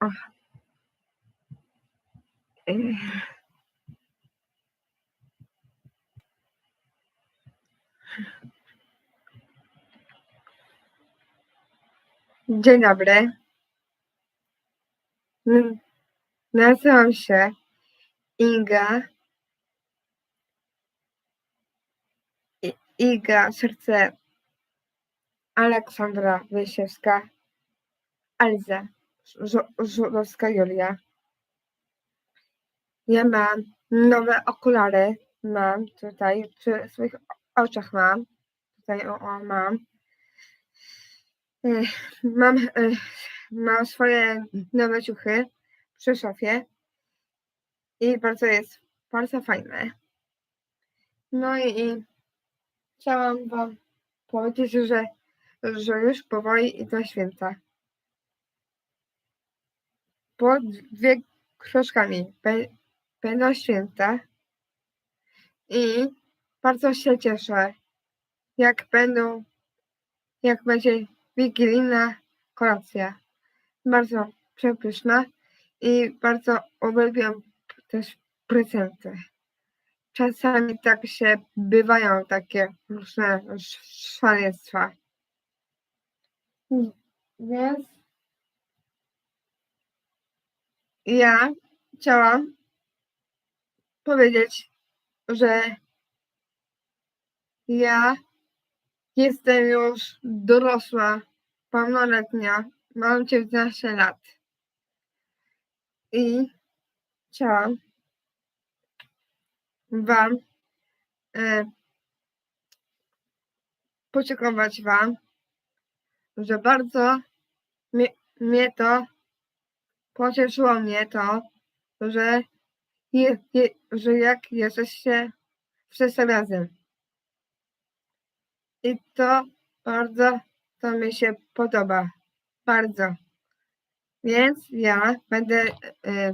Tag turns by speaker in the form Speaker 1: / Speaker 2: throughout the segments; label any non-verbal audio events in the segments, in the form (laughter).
Speaker 1: Ach. Dzień dobry. Nazywam się Inga. Iga, serce Aleksandra Wysiewska. Elza Żu- Żurowska Julia. Ja mam nowe okulary. Mam tutaj przy swoich oczach mam. Tutaj o, o mam. Mam, mam swoje nowe ciuchy przy szafie i bardzo jest bardzo fajne. No i, i chciałam wam powiedzieć, że, że już powoli idą święta. Po dwie be- będą święta i bardzo się cieszę, jak będą, jak będzie wigilijna kolacja. Bardzo przepyszna i bardzo uwielbiam też prezenty. Czasami tak się bywają takie różne sz- szaleństwa. Więc ja chciałam powiedzieć, że ja jestem już dorosła, pełnoletnia, mam 19 lat. I chciałam Wam e, podziękować Wam, że bardzo mnie, mnie to pocieszyło mnie to, że, je, je, że jak jesteście wszyscy razem. I to bardzo to mi się podoba. Bardzo. Więc ja będę e,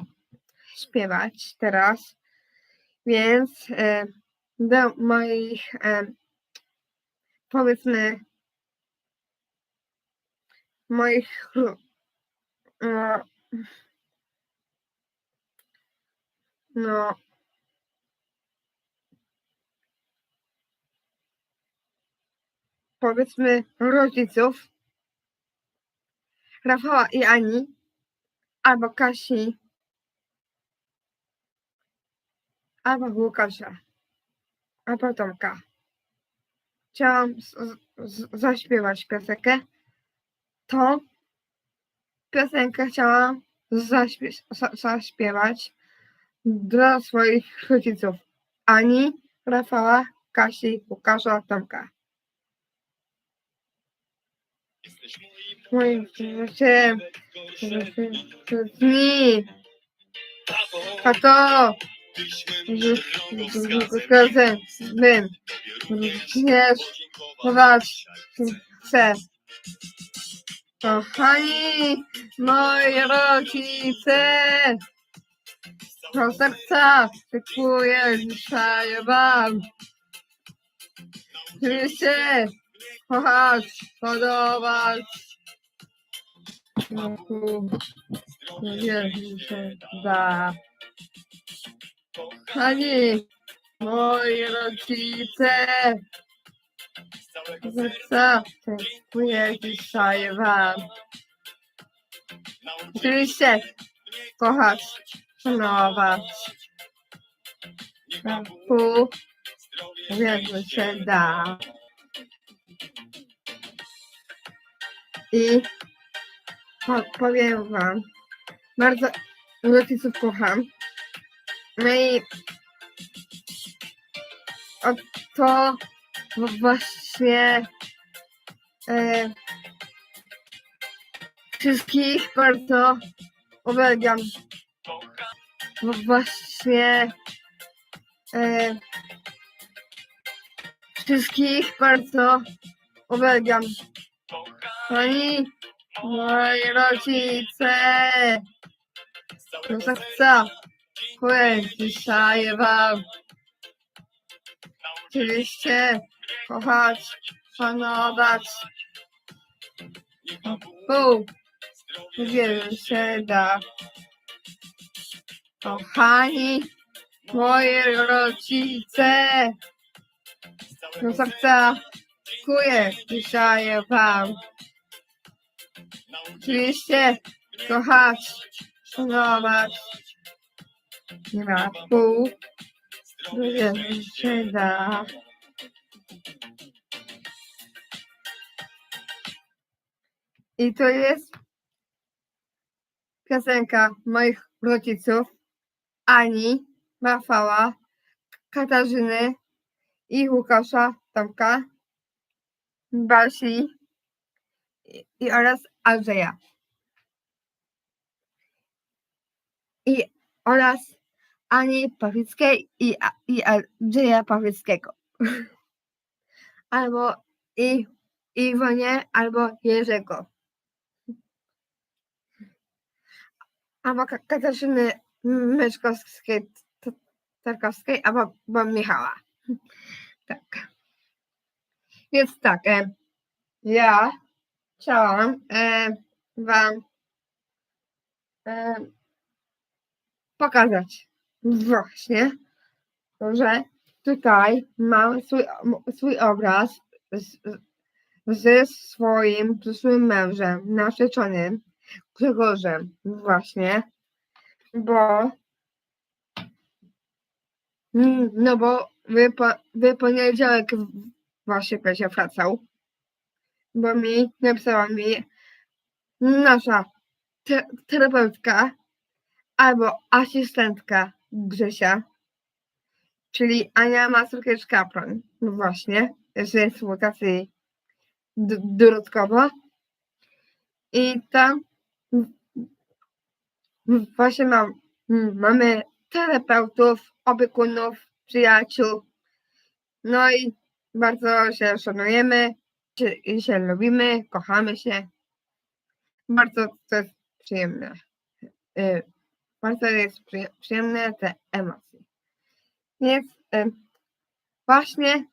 Speaker 1: śpiewać teraz. Więc e, do moich e, powiedzmy moich no, powiedzmy rodziców. Rafała i Ani. Albo Kasi. Albo Łukasza. Albo Tomka. Chciałam z, z, zaśpiewać piosenkę. To piosenkę chciałam zaśpie, za, zaśpiewać dla swoich rodziców. Ani, Rafała, Kasi, Łukasza, Tomka. Moim życiem dni. A to razem bym również chować chcę. Kochani, moi rodzice, do serca dziękuję dzisiaj wam. Oczywiście kochać, podobać. Da. Kochani, moi rodzice, serca dziękuję dzisiaj wam. Oczywiście kochać, szanować. Tu wierzę się da. I po, powiem wam, bardzo rodziców kocham. No i o, to właśnie e, wszystkich bardzo uwielbiam. Bo właśnie e, wszystkich bardzo uwielbiam. Oni, moi rodzice, do serca, dziękuję dzisiaj wam. Oczywiście kochać, szanować. Bóg Wierzę się da. Kochani, moje rodzice, no serca dziękuję dzisiaj wam. Oczywiście kochać, szanować, nie ma pół, wierzę się da. I to jest piosenka moich rodziców, Ani, Rafała, Katarzyny i Łukasza, Tomka, Basi i, oraz Andrzeja. I oraz Ani Pawlickiej i, i Andrzeja. (laughs) albo i Iwonie, albo Jerzego. albo Ka- Katarzyny Meszkowskiej, T- Tarkowskiej, albo bo Michała. (laughs) Tak. Więc tak, e, ja chciałam e, Wam e, pokazać właśnie, że tutaj mam swój, swój obraz z, ze swoim przyszłym mężem, narzeczonym, Grzegorzem, właśnie, bo mm, no bo wy poniedziałek w- właśnie będzie wracał, bo mi napisała mi nasza te, terapeutka albo asystentka Grzesia, czyli Ania Masurkiewicz-Kaplan, no właśnie, z współpracy d- dodatkowo. I tam właśnie mam, mamy terapeutów, opiekunów, przyjaciół. No i bardzo się szanujemy się- się lubimy, kochamy się. Bardzo to jest przyjemne. Y, Bardzo jest przyje- przyjemne te emocje. Więc y, właśnie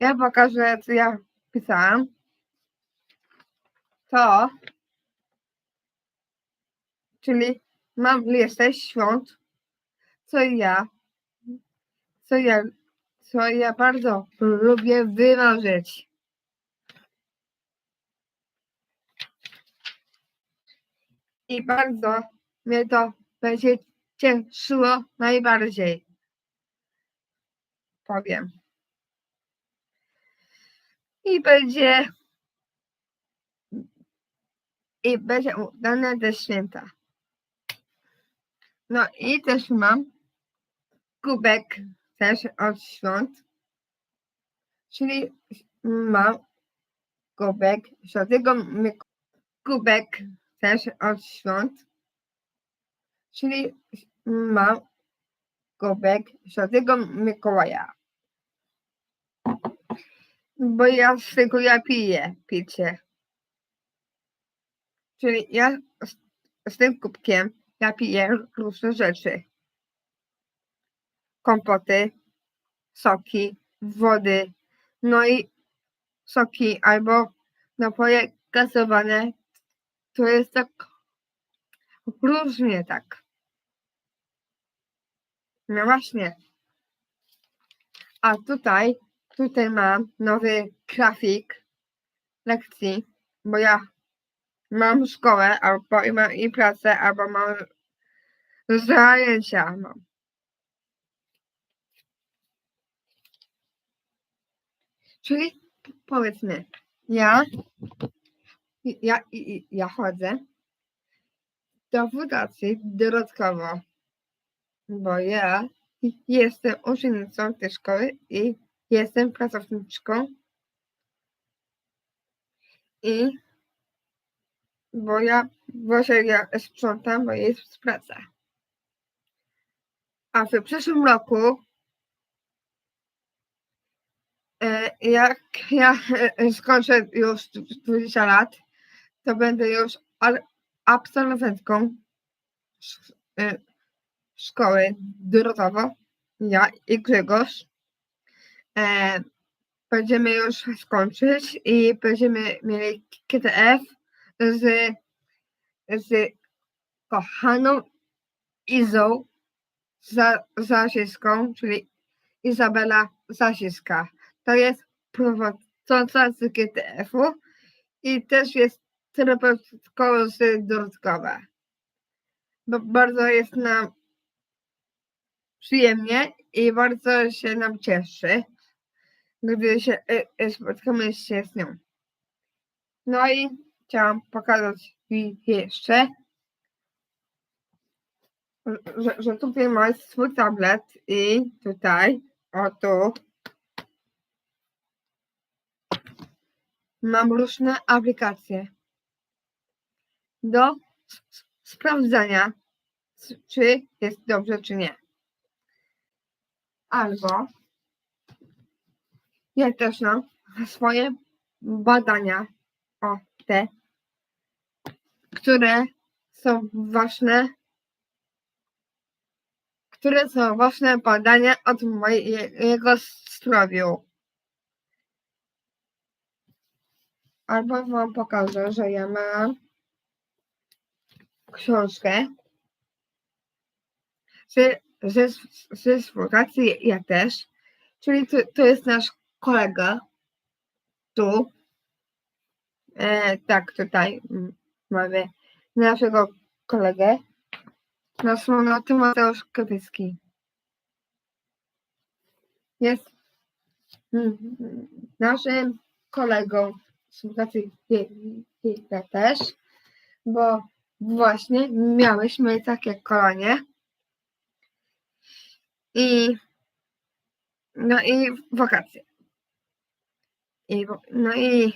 Speaker 1: ja pokażę, co ja pisałam. To, czyli mam listę świąt, co ja, co ja, co ja bardzo lubię wymarzyć. I bardzo mnie to będzie cieszyło najbardziej. Powiem. I będzie i będzie udane te święta. No i też mam kubek też od świąt, czyli mam kubek świętego kubek też od świąt, czyli mam kubek świętego Mikołaja. Bo ja z tego ja piję picie. Czyli ja z, z tym kubkiem ja piję różne rzeczy. Kompoty, soki, wody, no i soki albo napoje gazowane. To jest tak różnie tak. No właśnie. A tutaj, tutaj mam nowy grafik lekcji, bo ja mam szkołę, albo i mam i pracę, albo mam zajęcia. Mam. Czyli p- powiedzmy, ja, ja, i- ja chodzę do fundacji dodatkowo, bo ja jestem uczennicą tej szkoły i jestem pracowniczką i bo ja właśnie ja sprzątam, bo jest praca. A w przyszłym roku e, jak ja (laughs) skończę już 20 lat, to będę już absolwentką e, szkoły Dorotowo. Ja i Grzegorz. E, będziemy już skończyć i będziemy mieli KTF z, z kochaną Izą za, Zasiską, czyli Izabela Zasiska. To jest prowadząca z GTF-u i też jest terapeutką z Drodkowa. Bo bardzo jest nam przyjemnie i bardzo się nam cieszy, gdy się y, y, spotkamy się z nią. No i chciałam pokazać jeszcze, że, że tutaj masz swój tablet i tutaj, o tu, mam różne aplikacje do sprawdzania, czy jest dobrze, czy nie. Albo ja też mam swoje badania, o te, które są ważne, które są ważne badania od mojego zdrowiu. Albo wam pokażę, że ja mam książkę ze, ze, ze współpracy ja też, czyli to, to jest nasz kolega. Tu, e, tak tutaj mamy naszego kolegę, naszego Tymoteusz Kopycki. Jest naszym kolegą współpracy ja też, bo właśnie miałyśmy takie kolonie i no i wakacje. I, no i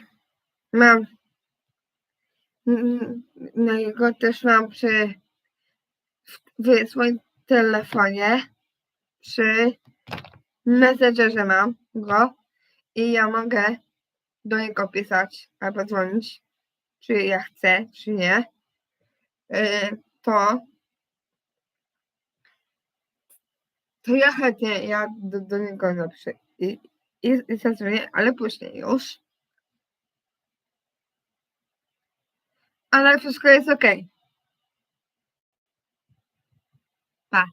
Speaker 1: mam no i go też mam przy w swoim telefonie przy Messengerze mam go i ja mogę do niego pisać albo dzwonić, czy ja chcę, czy nie. Yy, to to ja chętnie ja do, do niego napiszę i, i, i zadzwonię, ale później już. Ale wszystko jest ok. Pa.